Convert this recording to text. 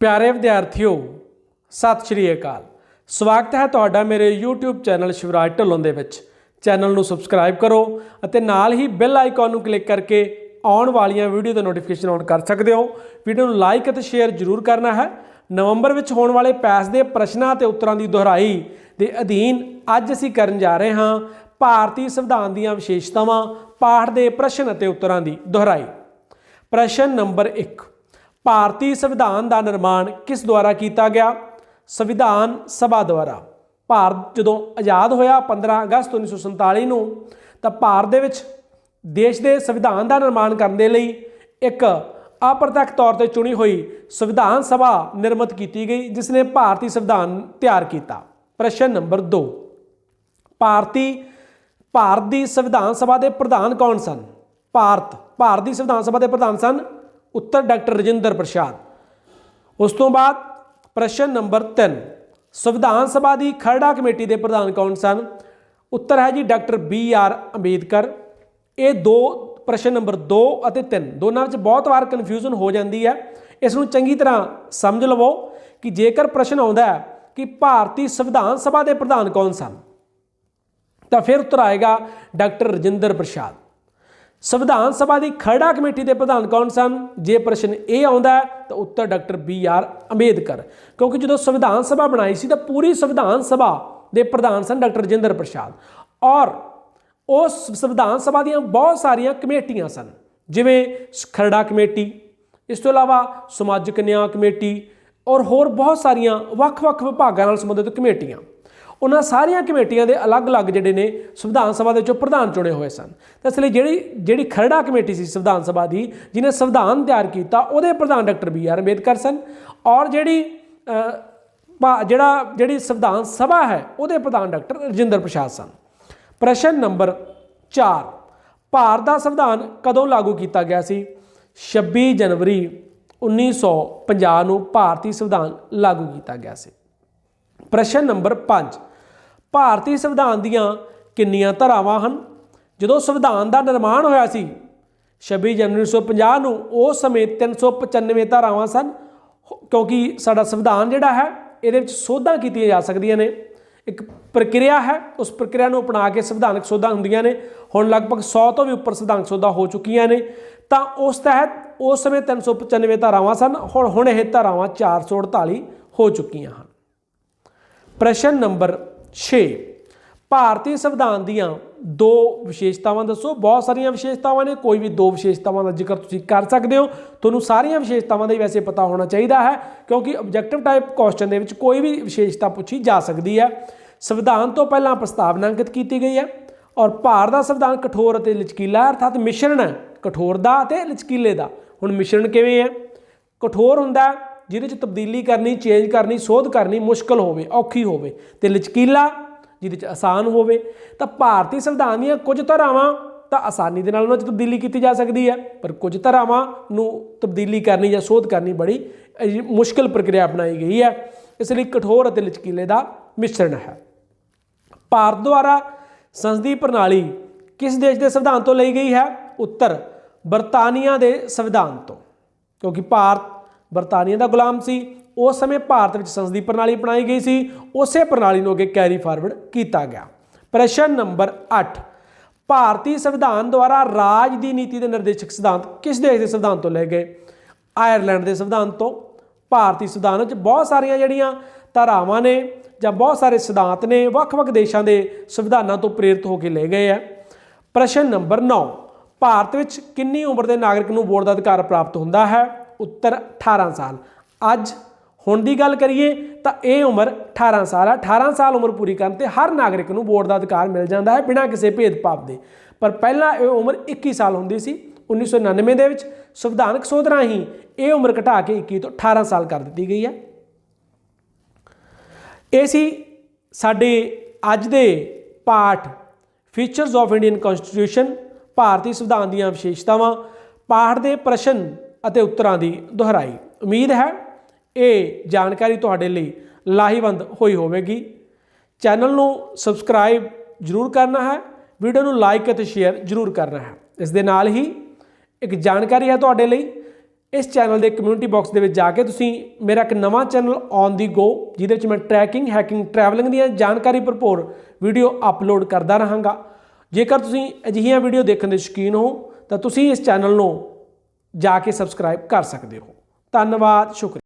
ਪਿਆਰੇ ਵਿਦਿਆਰਥੀਓ, ਸਤਿ ਸ਼੍ਰੀ ਅਕਾਲ। ਸਵਾਗਤ ਹੈ ਤੁਹਾਡਾ ਮੇਰੇ YouTube ਚੈਨਲ ਸ਼ਿਵਰਾਜ ਢੱਲੋਂ ਦੇ ਵਿੱਚ। ਚੈਨਲ ਨੂੰ ਸਬਸਕ੍ਰਾਈਬ ਕਰੋ ਅਤੇ ਨਾਲ ਹੀ ਬੈਲ ਆਈਕਨ ਨੂੰ ਕਲਿੱਕ ਕਰਕੇ ਆਉਣ ਵਾਲੀਆਂ ਵੀਡੀਓ ਦਾ ਨੋਟੀਫਿਕੇਸ਼ਨ ਆਨ ਕਰ ਸਕਦੇ ਹੋ। ਵੀਡੀਓ ਨੂੰ ਲਾਈਕ ਅਤੇ ਸ਼ੇਅਰ ਜ਼ਰੂਰ ਕਰਨਾ ਹੈ। ਨਵੰਬਰ ਵਿੱਚ ਹੋਣ ਵਾਲੇ ਪੈਸ ਦੇ ਪ੍ਰਸ਼ਨਾਂ ਅਤੇ ਉੱਤਰਾਂ ਦੀ ਦੁਹਰਾਈ ਦੇ ਅਧੀਨ ਅੱਜ ਅਸੀਂ ਕਰਨ ਜਾ ਰਹੇ ਹਾਂ ਭਾਰਤੀ ਸੰਵਿਧਾਨ ਦੀਆਂ ਵਿਸ਼ੇਸ਼ਤਾਵਾਂ, ਪਾਠ ਦੇ ਪ੍ਰਸ਼ਨ ਅਤੇ ਉੱਤਰਾਂ ਦੀ ਦੁਹਰਾਈ। ਪ੍ਰਸ਼ਨ ਨੰਬਰ 1 ਭਾਰਤੀ ਸੰਵਿਧਾਨ ਦਾ ਨਿਰਮਾਣ ਕਿਸ ਦੁਆਰਾ ਕੀਤਾ ਗਿਆ? ਸੰਵਿਧਾਨ ਸਭਾ ਦੁਆਰਾ। ਭਾਰਤ ਜਦੋਂ ਆਜ਼ਾਦ ਹੋਇਆ 15 ਅਗਸਤ 1947 ਨੂੰ, ਤਾਂ ਭਾਰਤ ਦੇ ਵਿੱਚ ਦੇਸ਼ ਦੇ ਸੰਵਿਧਾਨ ਦਾ ਨਿਰਮਾਣ ਕਰਨ ਦੇ ਲਈ ਇੱਕ ਅਪ੍ਰਤੱਖ ਤੌਰ ਤੇ ਚੁਣੀ ਹੋਈ ਸੰਵਿਧਾਨ ਸਭਾ ਨਿਰਮਿਤ ਕੀਤੀ ਗਈ, ਜਿਸ ਨੇ ਭਾਰਤੀ ਸੰਵਿਧਾਨ ਤਿਆਰ ਕੀਤਾ। ਪ੍ਰਸ਼ਨ ਨੰਬਰ 2 ਭਾਰਤੀ, ਭਾਰਤ ਦੀ ਸੰਵਿਧਾਨ ਸਭਾ ਦੇ ਪ੍ਰਧਾਨ ਕੌਣ ਸਨ? ਭਾਰਤ ਭਾਰਤ ਦੀ ਸੰਵਿਧਾਨ ਸਭਾ ਦੇ ਪ੍ਰਧਾਨ ਸਨ ਉੱਤਰ ਡਾਕਟਰ ਰਜਿੰਦਰ ਪ੍ਰਸਾਦ। ਉਸ ਤੋਂ ਬਾਅਦ ਪ੍ਰਸ਼ਨ ਨੰਬਰ 3 ਸੰਵਿਧਾਨ ਸਭਾ ਦੀ ਖਰੜਾ ਕਮੇਟੀ ਦੇ ਪ੍ਰਧਾਨ ਕੌਣ ਸਨ? ਉੱਤਰ ਹੈ ਜੀ ਡਾਕਟਰ ਬੀ ਆਰ ਅੰਬੇਦਕਰ। ਇਹ ਦੋ ਪ੍ਰਸ਼ਨ ਨੰਬਰ 2 ਅਤੇ 3 ਦੋਨਾਂ ਵਿੱਚ ਬਹੁਤ ਵਾਰ ਕਨਫਿਊਜ਼ਨ ਹੋ ਜਾਂਦੀ ਹੈ। ਇਸ ਨੂੰ ਚੰਗੀ ਤਰ੍ਹਾਂ ਸਮਝ ਲਵੋ ਕਿ ਜੇਕਰ ਪ੍ਰਸ਼ਨ ਆਉਂਦਾ ਹੈ ਕਿ ਭਾਰਤੀ ਸੰਵਿਧਾਨ ਸਭਾ ਦੇ ਪ੍ਰਧਾਨ ਕੌਣ ਸਨ, ਤਾਂ ਫਿਰ ਉੱਤਰ ਆਏਗਾ ਡਾਕਟਰ ਰਜਿੰਦਰ ਪ੍ਰਸਾਦ। ਸੰਵਿਧਾਨ ਸਭਾ ਦੀ ਖਰੜਾ ਕਮੇਟੀ ਦੇ ਪ੍ਰਧਾਨ ਕੌਣ ਸਨ? ਜੇ ਪ੍ਰਸ਼ਨ ਇਹ ਆਉਂਦਾ ਤਾਂ ਉੱਤਰ ਡਾਕਟਰ ਬੀ ਆਰ ਅੰਬੇਦਕਰ। ਕਿਉਂਕਿ ਜਦੋਂ ਸੰਵਿਧਾਨ ਸਭਾ ਬਣਾਈ ਸੀ, ਤਾਂ ਪੂਰੀ ਸੰਵਿਧਾਨ ਸਭਾ ਦੇ ਪ੍ਰਧਾਨ ਸਨ ਡਾਕਟਰ ਰਜਿੰਦਰ ਪ੍ਰਸਾਦ। ਔਰ ਉਸ ਸੰਵਿਧਾਨ ਸਭਾ ਦੀਆਂ ਬਹੁਤ ਸਾਰੀਆਂ ਕਮੇਟੀਆਂ ਸਨ, ਜਿਵੇਂ ਖਰੜਾ ਕਮੇਟੀ, ਇਸ ਤੋਂ ਇਲਾਵਾ ਸਮਾਜਿਕ ਨਿਆਂ ਕਮੇਟੀ ਔਰ ਹੋਰ ਬਹੁਤ ਸਾਰੀਆਂ ਵੱਖ-ਵੱਖ ਵਿਭਾਗਾਂ ਨਾਲ ਸੰਬੰਧਿਤ ਕਮੇਟੀਆਂ। ਉਹਨਾਂ ਸਾਰੀਆਂ ਕਮੇਟੀਆਂ ਦੇ ਅਲੱਗ-ਅਲੱਗ ਜਿਹੜੇ ਨੇ ਸੰਵਿਧਾਨ ਸਭਾ ਦੇ ਵਿੱਚੋਂ ਪ੍ਰਧਾਨ ਚੁਣੇ ਹੋਏ ਸਨ। ਤਾਂ ਇਸ ਲਈ ਜਿਹੜੀ ਜਿਹੜੀ ਖਰੜਾ ਕਮੇਟੀ ਸੀ ਸੰਵਿਧਾਨ ਸਭਾ ਦੀ, ਜਿਹਨੇ ਸੰਵਿਧਾਨ ਤਿਆਰ ਕੀਤਾ, ਉਹਦੇ ਪ੍ਰਧਾਨ ਡਾਕਟਰ ਬੀ ਆਰ ਅੰਬੇਦਕਰ ਸਨ ਔਰ ਜਿਹੜੀ ਭਾ- ਜਿਹੜਾ, ਜਿਹੜੀ ਸੰਵਿਧਾਨ ਸਭਾ ਹੈ, ਉਹਦੇ ਪ੍ਰਧਾਨ ਡਾਕਟਰ ਰਜਿੰਦਰ ਪ੍ਰਸਾਦ ਸਨ। ਪ੍ਰਸ਼ਨ ਨੰਬਰ 4 ਭਾਰਤ ਦਾ ਸੰਵਿਧਾਨ ਕਦੋਂ ਲਾਗੂ ਕੀਤਾ ਗਿਆ ਸੀ? 26 ਜਨਵਰੀ 1950 ਨੂੰ ਭਾਰਤੀ ਸੰਵਿਧਾਨ ਲਾਗੂ ਕੀਤਾ ਗਿਆ ਸੀ। ਪ੍ਰਸ਼ਨ ਨੰਬਰ 5 ਭਾਰਤੀ ਸੰਵਿਧਾਨ ਦੀਆਂ ਕਿੰਨੀਆਂ ਧਾਰਾਵਾਂ ਹਨ? ਜਦੋਂ ਸੰਵਿਧਾਨ ਦਾ ਨਿਰਮਾਣ ਹੋਇਆ ਸੀ 26 ਜਨਵਰੀ 1950 ਨੂੰ ਉਸ ਸਮੇਂ 395 ਧਾਰਾਵਾਂ ਸਨ। ਕਿਉਂਕਿ ਸਾਡਾ ਸੰਵਿਧਾਨ ਜਿਹੜਾ ਹੈ, ਇਹਦੇ ਵਿੱਚ ਸੋਧਾਂ ਕੀਤੀਆਂ ਜਾ ਸਕਦੀਆਂ ਨੇ। ਇੱਕ ਪ੍ਰਕਿਰਿਆ ਹੈ, ਉਸ ਪ੍ਰਕਿਰਿਆ ਨੂੰ ਅਪਣਾ ਕੇ ਸੰਵਿਧਾਨਕ ਸੋਧਾਂ ਹੁੰਦੀਆਂ ਨੇ। ਹੁਣ ਲਗਭਗ 100 ਤੋਂ ਵੀ ਉੱਪਰ ਸੰਵਿਧਾਨਕ ਸੋਧਾਂ ਹੋ ਚੁੱਕੀਆਂ ਨੇ। ਤਾਂ ਉਸ ਤਹਿਤ ਉਸ ਸਮੇਂ 395 ਧਾਰਾਵਾਂ ਸਨ। ਹੁਣ ਹੁਣ ਇਹ ਧਾਰਾਵਾਂ 448 ਹੋ ਚੁੱਕੀਆਂ ਹਨ। ਪ੍ਰਸ਼ਨ ਨੰਬਰ 6 ਭਾਰਤੀ ਸੰਵਿਧਾਨ ਦੀਆਂ ਦੋ ਵਿਸ਼ੇਸ਼ਤਾਵਾਂ ਦੱਸੋ। ਬਹੁਤ ਸਾਰੀਆਂ ਵਿਸ਼ੇਸ਼ਤਾਵਾਂ ਨੇ, ਕੋਈ ਵੀ ਦੋ ਵਿਸ਼ੇਸ਼ਤਾਵਾਂ ਦਾ ਜ਼ਿਕਰ ਤੁਸੀਂ ਕਰ ਸਕਦੇ ਹੋ। ਤੁਹਾਨੂੰ ਸਾਰੀਆਂ ਵਿਸ਼ੇਸ਼ਤਾਵਾਂ ਦਾ ਹੀ ਵੈਸੇ ਪਤਾ ਹੋਣਾ ਚਾਹੀਦਾ ਹੈ, ਕਿਉਂਕਿ ਆਬਜੈਕਟਿਵ ਟਾਈਪ ਕੁਐਸਚਨ ਦੇ ਵਿੱਚ ਕੋਈ ਵੀ ਵਿਸ਼ੇਸ਼ਤਾ ਪੁੱਛੀ ਜਾ ਸਕਦੀ ਹੈ। ਸੰਵਿਧਾਨ ਤੋਂ ਪਹਿਲਾਂ ਪ੍ਰਸਤਾਵਨਾ ਅੰਕਿਤ ਕੀਤੀ ਗਈ ਹੈ ਔਰ ਭਾਰਤ ਦਾ ਸੰਵਿਧਾਨ ਕਠੋਰ ਅਤੇ ਲਚਕੀਲਾ ਅਰਥਾਤ ਮਿਸ਼ਰਣ ਹੈ। ਕਠੋਰ ਦਾ ਅਤੇ ਲਚਕੀਲੇ ਦਾ। ਹੁਣ ਮਿਸ਼ਰਣ ਕਿਵੇਂ ਹੈ? ਕਠੋਰ ਹੁੰਦਾ ਜਿਹਦੇ ਚ ਤਬਦੀਲੀ ਕਰਨੀ ਚੇਂਜ ਕਰਨੀ, ਸੋਧ ਕਰਨੀ ਮੁਸ਼ਕਲ ਹੋਵੇ, ਔਖੀ ਹੋਵੇ ਤੇ ਲਚਕੀਲਾ, ਜਿਹਦੇ ਚ ਆਸਾਨ ਹੋਵੇ। ਤਾਂ ਭਾਰਤੀ ਸੰਵਿਧਾਨ ਦੀਆਂ ਕੁਝ ਧਾਰਾਵਾਂ ਤਾਂ ਆਸਾਨੀ ਦੇ ਨਾਲ ਉਹਨਾਂ 'ਚ ਤਬਦੀਲੀ ਕੀਤੀ ਜਾ ਸਕਦੀ ਹੈ, ਪਰ ਕੁਝ ਧਾਰਾਵਾਂ ਨੂੰ ਤਬਦੀਲੀ ਕਰਨੀ ਜਾਂ ਸੋਧ ਕਰਨੀ ਬੜੀ ਮੁਸ਼ਕਲ ਪ੍ਰਕਿਰਿਆ ਅਪਣਾਈ ਗਈ ਹੈ। ਇਸ ਲਈ ਕਠੋਰ ਅਤੇ ਲਚਕੀਲੇ ਦਾ ਮਿਸ਼ਰਣ ਹੈ। ਭਾਰਤ ਦੁਆਰਾ ਸੰਸਦੀ ਪ੍ਰਣਾਲੀ ਕਿਸ ਦੇਸ਼ ਦੇ ਸੰਵਿਧਾਨ ਤੋਂ ਲਈ ਗਈ ਹੈ? ਉੱਤਰ ਬਰਤਾਨੀਆ ਦੇ ਸੰਵਿਧਾਨ ਤੋਂ, ਕਿਉਂਕਿ ਭਾਰਤ ਬਰਤਾਨੀਆ ਦਾ ਗੁਲਾਮ ਸੀ। ਉਸ ਸਮੇਂ ਭਾਰਤ ਵਿੱਚ ਸੰਸਦੀ ਪ੍ਰਣਾਲੀ ਬਣਾਈ ਗਈ ਸੀ। ਉਸੇ ਪ੍ਰਣਾਲੀ ਨੂੰ ਅੱਗੇ ਕੈਰੀ ਫਾਰਵਰਡ ਕੀਤਾ ਗਿਆ। ਪ੍ਰਸ਼ਨ ਨੰਬਰ 8 ਭਾਰਤੀ ਸੰਵਿਧਾਨ ਦੁਆਰਾ ਰਾਜ ਦੀ ਨੀਤੀ ਦੇ ਨਿਰਦੇਸ਼ਕ ਸਿਧਾਂਤ ਕਿਸ ਦੇਸ਼ ਦੇ ਸੰਵਿਧਾਨ ਤੋਂ ਲਏ ਗਏ? ਆਇਰਲੈਂਡ ਦੇ ਸੰਵਿਧਾਨ ਤੋਂ। ਭਾਰਤੀ ਸੰਵਿਧਾਨ ਵਿੱਚ ਬਹੁਤ ਸਾਰੀਆਂ ਜਿਹੜੀਆਂ ਧਾਰਾਵਾਂ ਨੇ ਜਾਂ ਬਹੁਤ ਸਾਰੇ ਸਿਧਾਂਤ ਨੇ, ਵੱਖ-ਵੱਖ ਦੇਸ਼ਾਂ ਦੇ ਸੰਵਿਧਾਨਾਂ ਤੋਂ ਪ੍ਰੇਰਿਤ ਹੋ ਕੇ ਲਏ ਗਏ ਆ। ਪ੍ਰਸ਼ਨ ਨੰਬਰ 9 ਭਾਰਤ ਵਿੱਚ ਕਿੰਨੀ ਉਮਰ ਦੇ ਨਾਗਰਿਕ ਨੂੰ ਵੋਟ ਦਾ ਅਧਿਕਾਰ ਪ੍ਰਾਪਤ ਹੁੰਦਾ ਹੈ? ਉੱਤਰ 18 ਸਾਲ। ਅੱਜ ਹੁਣ ਦੀ ਗੱਲ ਕਰੀਏ ਤਾਂ ਇਹ ਉਮਰ 18 ਸਾਲ ਹੈ 18 ਸਾਲ ਉਮਰ ਪੂਰੀ ਕਰਨ ਤੇ ਹਰ ਨਾਗਰਿਕ ਨੂੰ ਵੋਟ ਦਾ ਅਧਿਕਾਰ ਮਿਲ ਜਾਂਦਾ ਹੈ ਬਿਨਾਂ ਕਿਸੇ ਭੇਦਭਾਵ ਦੇ। ਪਰ ਪਹਿਲਾਂ ਇਹ ਉਮਰ 21 ਸਾਲ ਹੁੰਦੀ ਸੀ 1999 ਦੇ ਵਿੱਚ ਸੰਵਿਧਾਨਕ ਸੋਧ ਰਾਹੀਂ ਇਹ ਉਮਰ ਘਟਾ ਕੇ 21 ਤੋਂ 18 ਸਾਲ ਕਰ ਦਿੱਤੀ ਗਈ ਹੈ। ਇਹ ਸੀ ਸਾਡੇ ਅੱਜ ਦੇ ਪਾਠ ਫੀਚਰਸ ਆਫ ਇੰਡੀਅਨ ਕਨਸਟੀਟਿਊਸ਼ਨ ਭਾਰਤੀ ਸੰਵਿਧਾਨ ਦੀਆਂ ਵਿਸ਼ੇਸ਼ਤਾਵਾਂ। ਪਾਠ ਦੇ ਪ੍ਰਸ਼ਨ ਅਤੇ ਉੱਤਰਾਂ ਦੀ ਦੁਹਰਾਈ। ਉਮੀਦ ਹੈ ਇਹ ਜਾਣਕਾਰੀ ਤੁਹਾਡੇ ਲਈ ਲਾਹੇਵੰਦ ਹੋਈ ਹੋਵੇਗੀ। ਚੈਨਲ ਨੂੰ ਸਬਸਕ੍ਰਾਈਬ ਜ਼ਰੂਰ ਕਰਨਾ ਹੈ, ਵੀਡੀਓ ਨੂੰ ਲਾਈਕ ਅਤੇ ਸ਼ੇਅਰ ਜ਼ਰੂਰ ਕਰਨਾ ਹੈ। ਇਸ ਦੇ ਨਾਲ ਹੀ ਇੱਕ ਜਾਣਕਾਰੀ ਹੈ ਤੁਹਾਡੇ ਲਈ। ਇਸ ਚੈਨਲ ਦੇ ਕਮਿਊਨਿਟੀ ਬਾਕਸ ਦੇ ਵਿੱਚ ਜਾ ਕੇ ਤੁਸੀਂ ਮੇਰਾ ਇੱਕ ਨਵਾਂ ਚੈਨਲ ਔਨ ਦੀ ਗੋ, ਜਿਹਦੇ ਵਿੱਚ ਮੈਂ ਟਰੈਕਿੰਗ ਹੈਕਿੰਗ ਟਰੈਵਲਿੰਗ ਦੀਆਂ ਜਾਣਕਾਰੀ ਭਰਪੂਰ ਵੀਡੀਓ ਅਪਲੋਡ ਕਰਦਾ ਰਹਾਂਗਾ। ਜੇਕਰ ਤੁਸੀਂ ਅਜਿਹੀਆਂ ਵੀਡੀਓ ਦੇਖਣ ਦੇ ਸ਼ੌਕੀਨ ਹੋ, ਤਾਂ ਤੁਸੀਂ ਇਸ ਚੈਨਲ ਨੂੰ ਜਾ ਕੇ ਸਬਸਕ੍ਰਾਈਬ ਕਰ ਸਕਦੇ ਹੋ। ਧੰਨਵਾਦ ਸ਼ੁਕਰੀਆ।